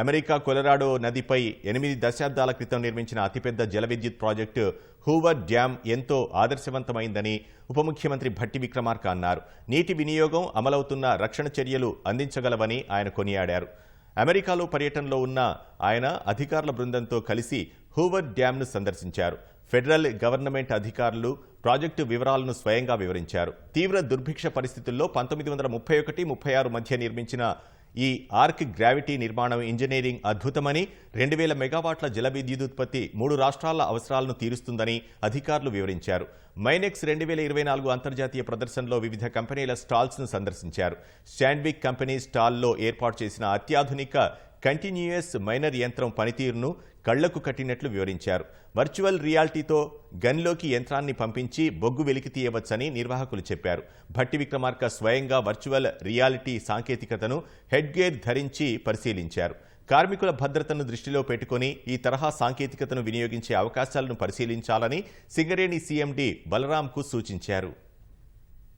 America Colorado నదిపై ఎనిమిది దశాబ్దాల క్రితం నిర్మించిన అతిపెద్ద జల విద్యుత్ ప్రాజెక్టు హూవర్ డ్యాం ఎంతో ఆదర్శవంతమైందని ఉప ముఖ్యమంత్రి భట్టి విక్రమార్క అన్నారు. నీటి వినియోగం అమలవుతున్న రక్షణ చర్యలు అందించగలవని ఆయన కొనియాడారు. అమెరికాలో పర్యటనలో ఉన్న ఆయన అధికారుల బృందంతో కలిసి హూవర్ డ్యాంను సందర్శించారు. ఫెడరల్ గవర్నమెంట్ అధికారులు ప్రాజెక్టు వివరాలను స్వయంగా వివరించారు. తీవ్ర దుర్భిక్ష పరిస్థితుల్లో పంతొమ్మిది వందల ముప్పై ఒకటి ముప్పై ఆరు మధ్య నిర్మించిన ఈ ఆర్క్ గ్రావిటీ నిర్మాణం ఇంజనీరింగ్ అద్భుతమని రెండు వేల మెగావాట్ల జల విద్యుదుత్పత్తి మూడు రాష్ట్రాల అవసరాలను తీరుస్తుందని అధికారులు వివరించారు. మైనెక్స్ రెండు వేల ఇరవై నాలుగు అంతర్జాతీయ ప్రదర్శనలో వివిధ కంపెనీల స్టాల్స్ను సందర్శించారు. స్టాండ్విక్ కంపెనీ స్టాల్లో ఏర్పాటు చేసిన అత్యాధునిక కంటిన్యూయస్ మైనర్ యంత్రం పనితీరును కళ్ళకు కట్టినట్లు వివరించారు. వర్చువల్ రియాలిటీతో గన్లోకి యంత్రాన్ని పంపించి బొగ్గు వెలికి తీయవచ్చని నిర్వాహకులు చెప్పారు. భట్టి విక్రమార్క స్వయంగా వర్చువల్ రియాలిటీ సాంకేతికతను హెడ్గేర్ ధరించి పరిశీలించారు. కార్మికుల భద్రతను దృష్టిలో పెట్టుకుని ఈ తరహా సాంకేతికతను వినియోగించే అవకాశాలను పరిశీలించాలని సింగరేణి సీఎండీ బలరాంకు సూచించారు.